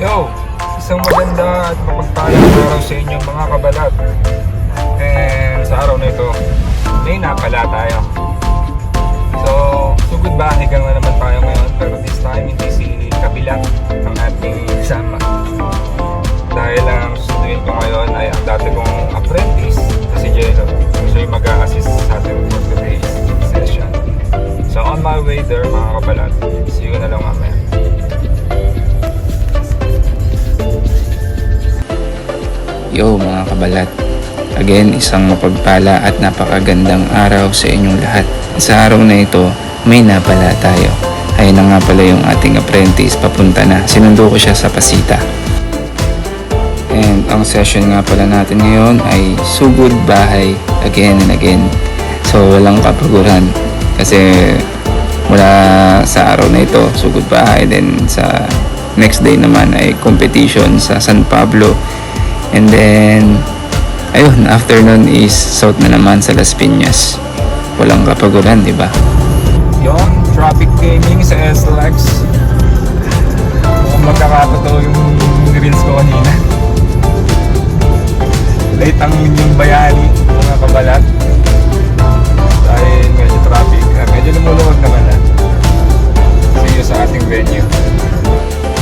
Yo, isang maganda at mapagpalang araw sa inyo mga kabalat. And sa araw na ito, may napala tayo. Yo mga kabalat. Again, isang mapagpala at napakagandang araw sa inyong lahat. Sa araw na ito, may napala tayo. Ayun na nga pala yung ating apprentice papunta na. Sinundo ko siya sa Pasita. And ang session nga pala natin ngayon ay sugod bahay again and again. So walang kapaguran kasi mula sa araw na ito, sugod bahay. Then sa next day naman ay competition sa San Pablo. And then, ayun, afternoon is south na naman sa Las Piñas. Walang kapaguran, di ba? Yon, traffic gaming sa SLX. Magkakatotoo yung reels ko kanina. Late ang yung bayani, mga kabalat. Dahil medyo traffic. Medyo lumuluwag naman na. See you sa ating venue.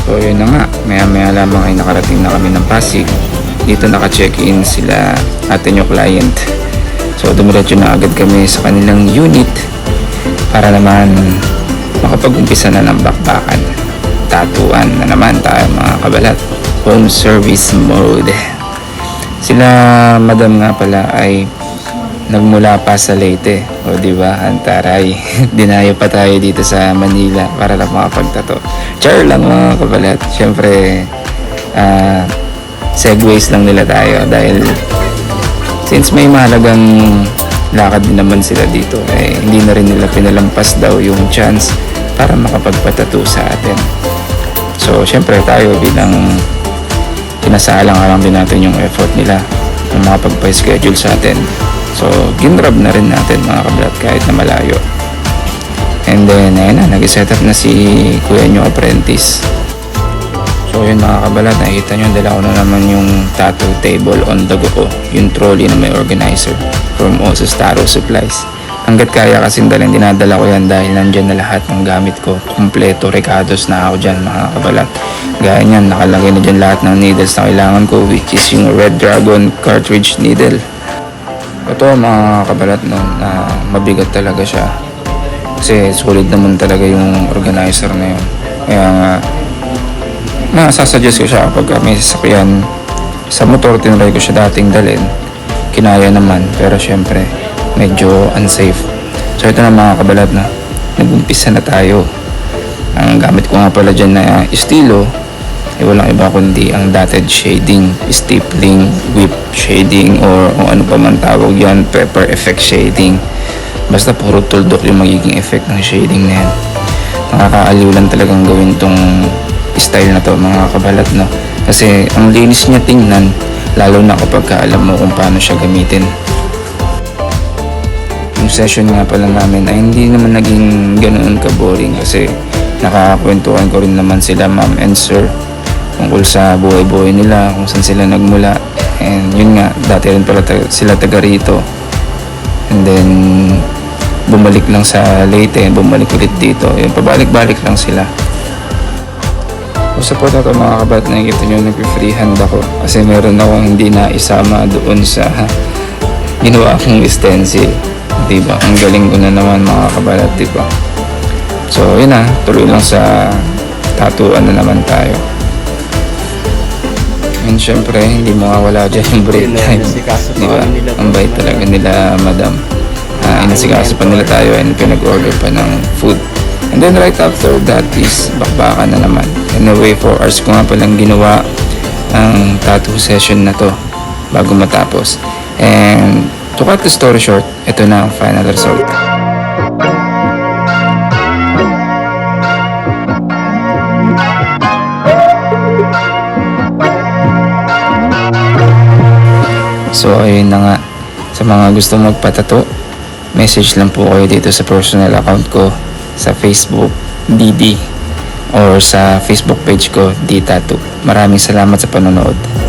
So yun na nga, maya maya lamang ay nakarating na kami ng Pasig. Dito naka-check-in sila atin yung client. So dumiretso na agad kami sa kanilang unit para naman makapag-umpisa na ng bakbakan. Tatuan na naman tayo mga kabalat. Home service mode. Sila madam nga pala ay nagmula pa sa Leyte. O di ba, Antaray. Dinayo pa tayo dito sa Manila para lang makapagtato. Char lang mga kabalat. Siyempre, ah, segways lang nila tayo dahil since may mahalagang lakad din naman sila dito, eh, hindi na rin nila pinalampas daw yung chance para makapagpatato sa atin. So, syempre tayo bilang pinasaalang-alang din natin yung effort nila ng mga pagpa-schedule sa atin. So, ginrab na rin natin mga kabalat kahit na malayo. And then, ayun na, nag-set up na si kuya nyo apprentice. So, yun mga kabalat, nakikita nyo, dala ko na naman yung tattoo table on the go. Yung trolley na may organizer from Osos Taro Supplies. Hanggat kaya kasing dalhin, dinadala ko yan dahil nandyan na lahat ng gamit ko. Kompleto, recados na ako dyan mga kabalat. Gaya niyan, nakalagay na dyan lahat ng needles na kailangan ko which is yung Red Dragon cartridge needle. Ito mga kabalat no, na mabigat talaga siya. Kasi solid naman talaga yung organizer na yun. Kaya nga, masasuggest ko siya kapag may sasakyan sa motor, tinry ko siya dating dalhin. Kinaya naman, pero syempre, medyo unsafe. So ito na mga kabalat na, nag-umpisa na tayo. Ang gamit ko nga pala dyan na estilo, ay walang iba kundi ang dotted shading, stippling, whip shading, or ano pa man tawag yan, pepper effect shading. Basta puro tuldok yung magiging effect ng shading na yan. Nakakaaliw lang talagang gawin tong style na to mga kabalat no. Kasi ang linis niya tingnan, lalo na kapag ka alam mo kung paano siya gamitin. Yung session nga pala namin ay hindi naman naging ganoon ka-boring kasi nakakakwentuhan ko rin naman sila ma'am and sir tungkol sa buhay-buhay nila, kung saan sila nagmula. And yun nga, dati rin pala sila taga rito. And then, bumalik lang sa Leyte, bumalik ulit dito. Yun, pabalik-balik lang sila. Support na to mga kabat, nakikita nyo, nag-freehand ako. Kasi meron akong hindi na isama doon sa ginawa kong stencil. Diba? Ang galing ko na naman mga kabalat, diba? So, yun na. Tuloy lang sa tatuan na naman tayo. And syempre, hindi mawawala dyan yung break time. Di ba? Ang bait talaga nila, madam. Uh, inasikaso pa nila tayo and pinag-order pa ng food. And then right after that is bakbakan na naman. Anyway, 4 hours ko nga palang ginawa ang tattoo session na to bago matapos. And to cut the story short, ito na ang final result. So ayun na nga sa mga gusto magpatato message lang po kayo dito sa personal account ko sa Facebook DD or sa Facebook page ko, D Tattoo. Maraming salamat sa panonood.